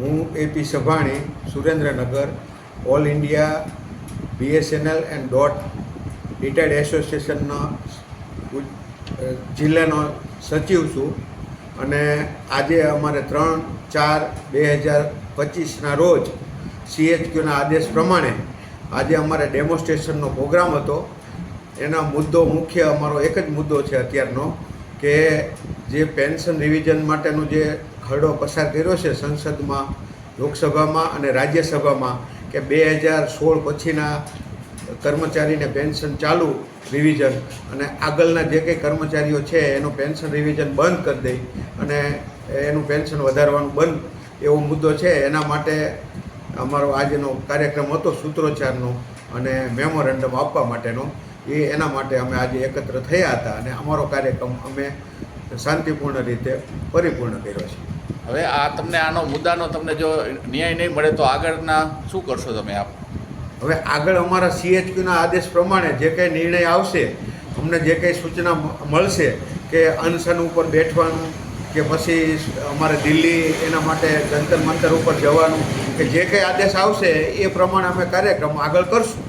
હું A P Sabhani Surendranagar all India BSNL and DOT retired એસોસિએશનનો જિલ્લાનો સચિવ છું. અને આજે અમારે ત્રણ ચાર બે હજાર પચીસના રોજ સીએચક્યુના આદેશ પ્રમાણે આજે અમારે ડેમોન્સ્ટ્રેશનનો પ્રોગ્રામ હતો. એના મુદ્દો મુખ્ય અમારો એક જ મુદ્દો છે અત્યારનો, કે જે પેન્શન રિવિઝન માટેનું જે ખરડો પસાર કર્યો છે સંસદમાં, લોકસભામાં અને રાજ્યસભામાં કે બે હજાર સોળ પછીના કર્મચારીને પેન્શન ચાલુ રિવિઝન અને આગળના જે કંઈ કર્મચારીઓ છે એનું પેન્શન રિવિઝન બંધ કરી દઈ અને એનું પેન્શન વધારવાનું બંધ એવો મુદ્દો છે. એના માટે અમારો આજનો કાર્યક્રમ હતો સૂત્રોચ્ચારનો અને મેમોરેન્ડમ આપવા માટેનો. એ એના માટે અમે આજે એકત્ર થયા હતા અને અમારો કાર્યક્રમ અમે શાંતિપૂર્ણ રીતે પરિપૂર્ણ કર્યો છે. હવે આ તમને આનો મુદ્દાનો તમને જો ન્યાય નહીં મળે તો આગળના શું કરશો તમે આપ? હવે આગળ અમારા સીએચક્યુના આદેશ પ્રમાણે જે કંઈ નિર્ણય આવશે, અમને જે કંઈ સૂચના મળશે કે અનશન ઉપર બેઠવાનું, કે પછી અમારે દિલ્હી એના માટે જંતર મંતર ઉપર જવાનું, કે જે કંઈ આદેશ આવશે એ પ્રમાણે અમે કાર્યક્રમ આગળ કરશું.